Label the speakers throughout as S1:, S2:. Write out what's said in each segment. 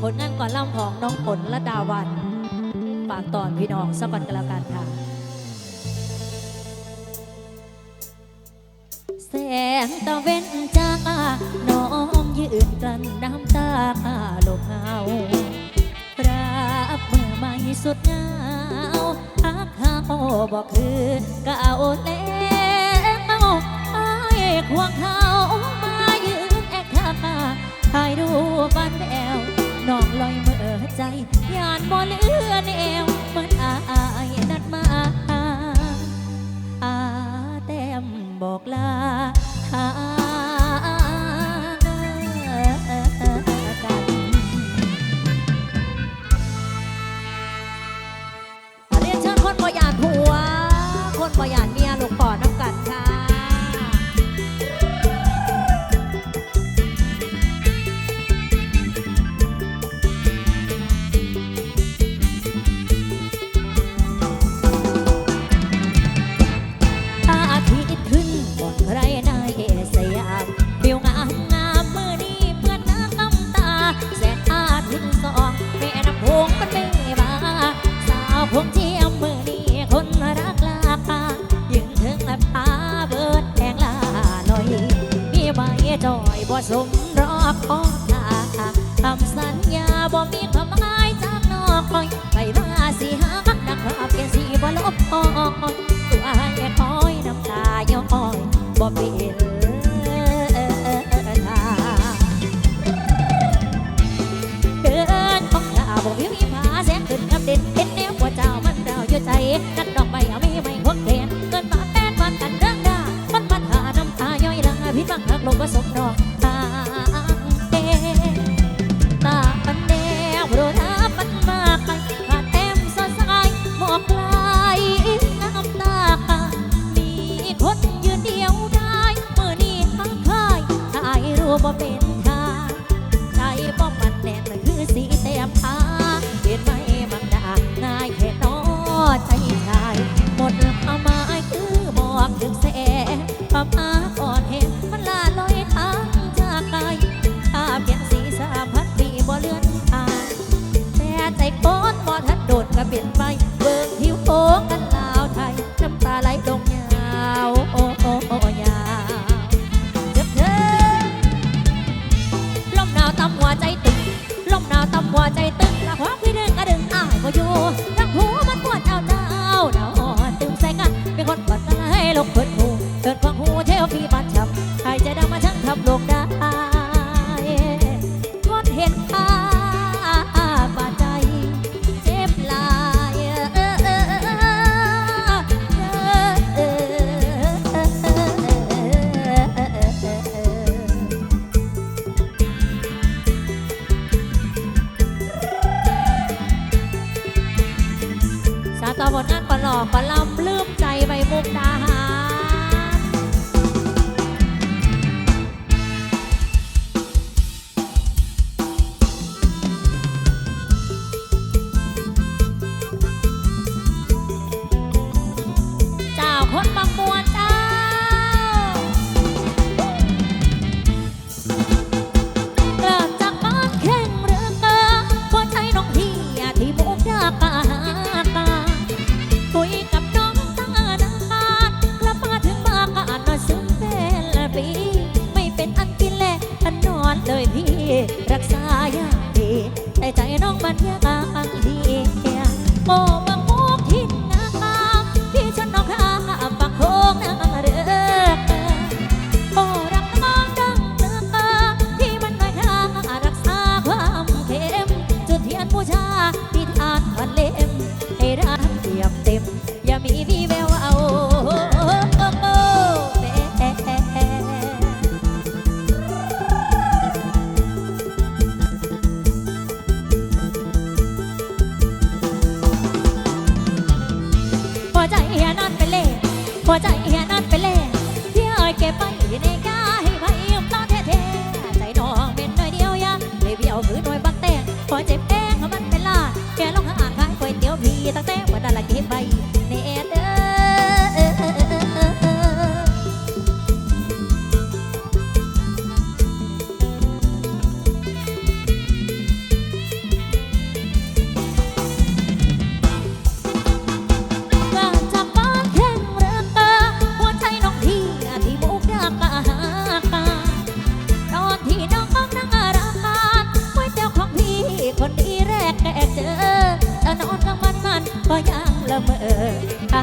S1: ผลงานก่อนล่ำของน้องผลละดาวันฝากตอนพี่น้องสักวันกันแล้วกันค่ะ แสงตะเว้นจ้าน้องยืนกลั้นน้ำตาลบเงาปราบเมื่อไม่สุดเงาหักหาโอบอกคือเก่าแล้วไอ้ควงเขามายืนแอคท่าถ่ายรูปบันแอว น้องลอยเมื่อใจยานบ่เลือนเอวมันอายนัดมาอาแต้มบอกลาหาคนบ่อยากหัว คนประหยัดเมียลูกปอด บ่สมรอบของตาคำสัญญาบ่มีความหมายจากนอกลอยไปว่าสิหานักรอบแกสิบ่ลบออตัวใอ้คอยน้ำตาย้อยบ่เป็น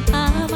S1: cama.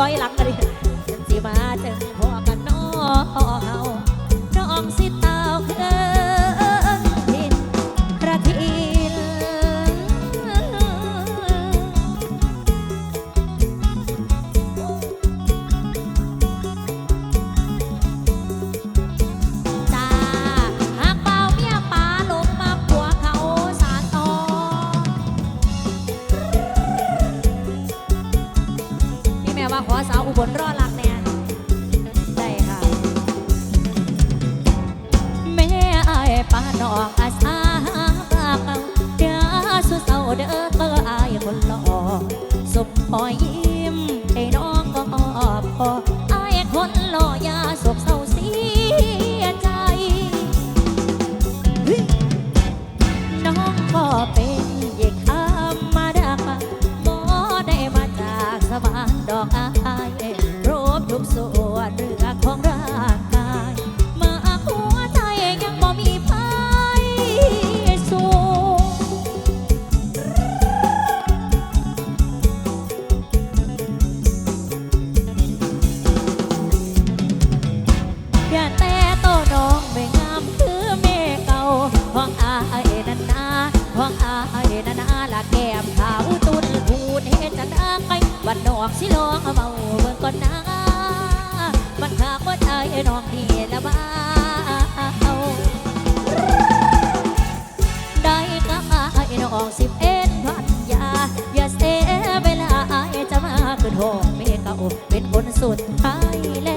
S1: ร้อยหลังกันเลย เมกาโอเป็นคนสุดท้าย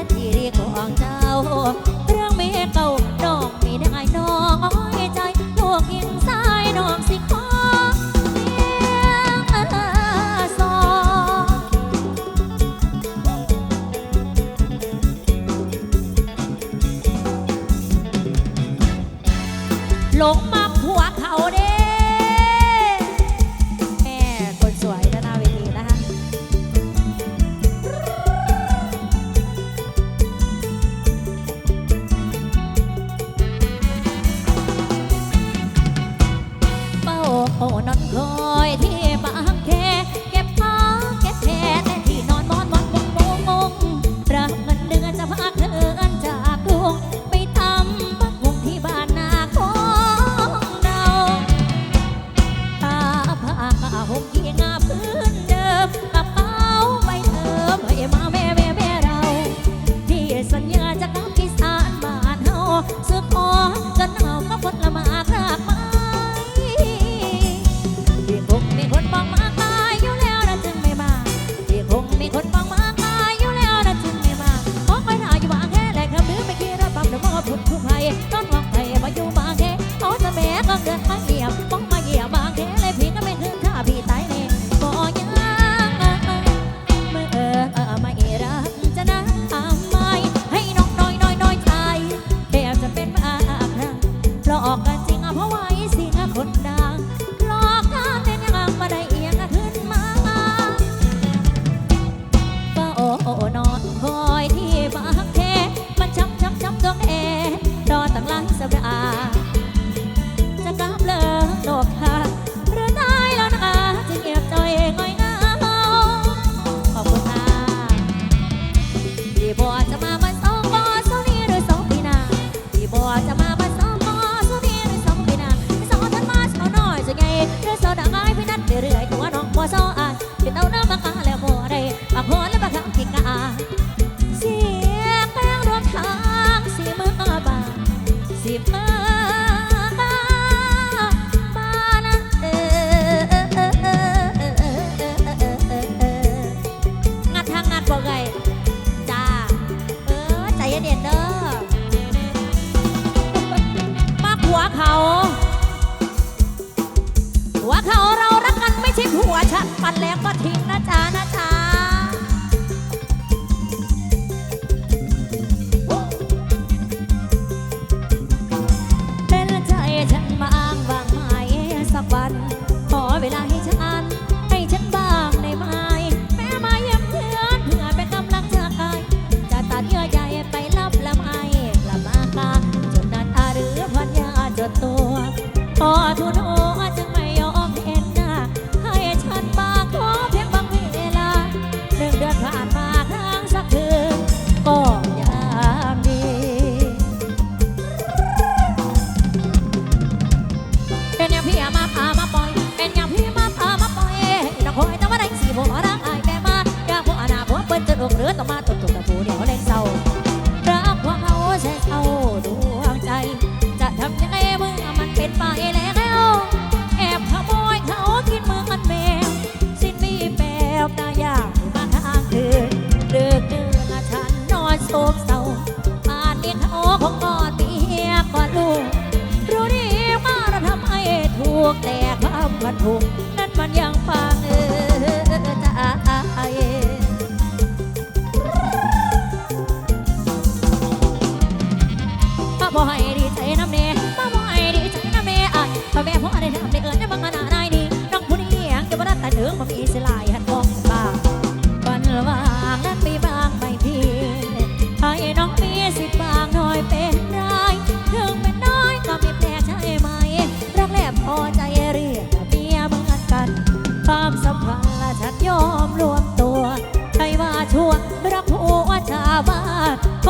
S1: fine.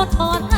S1: put on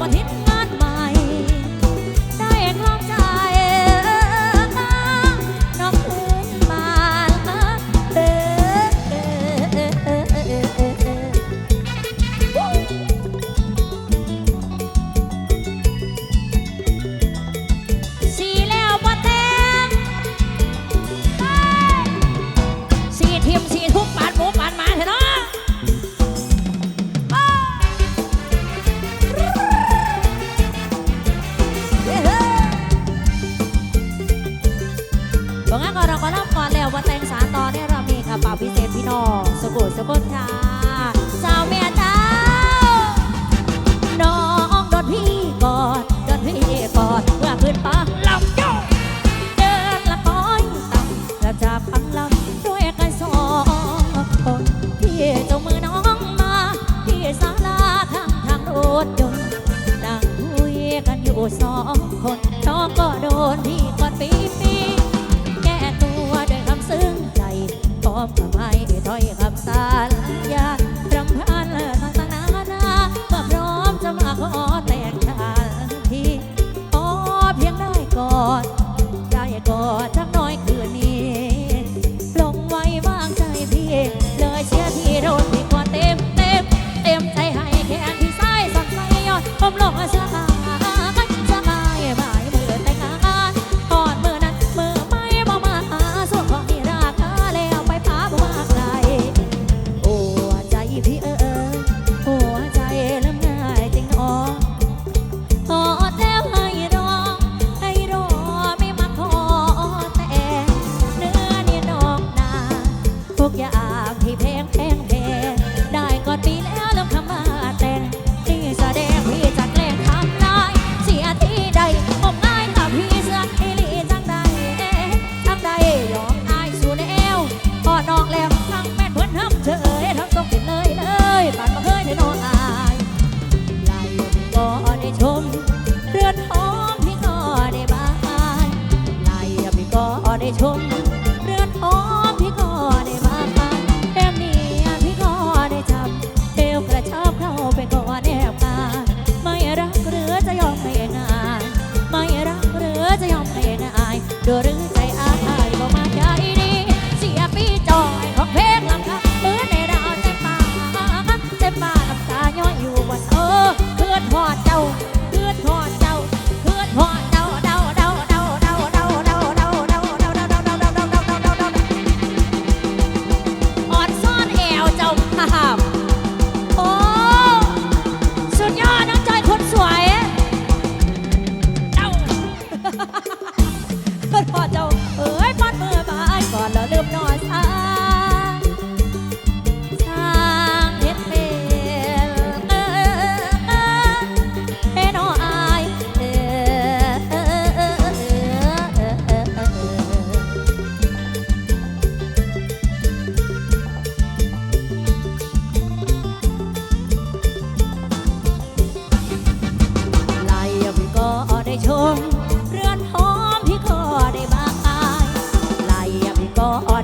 S1: someone in my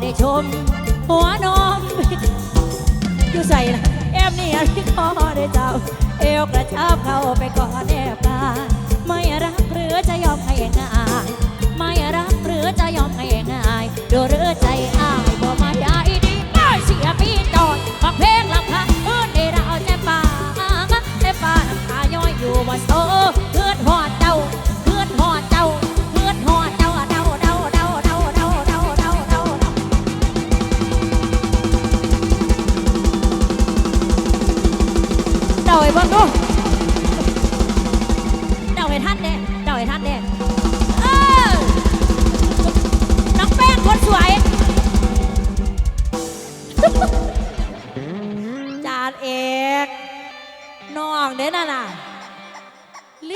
S1: ได้ชม หัวนมอยู่ใส่ละแอมนี่อที่คอได้เจ้า เอวกระชับเข้าไปก่อนแอบตาไม่รักหรือจะยอมให้ง่ายไม่รักหรือจะยอมให้ง่ายดูหรือใจ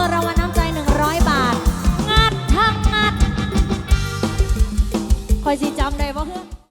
S1: พิ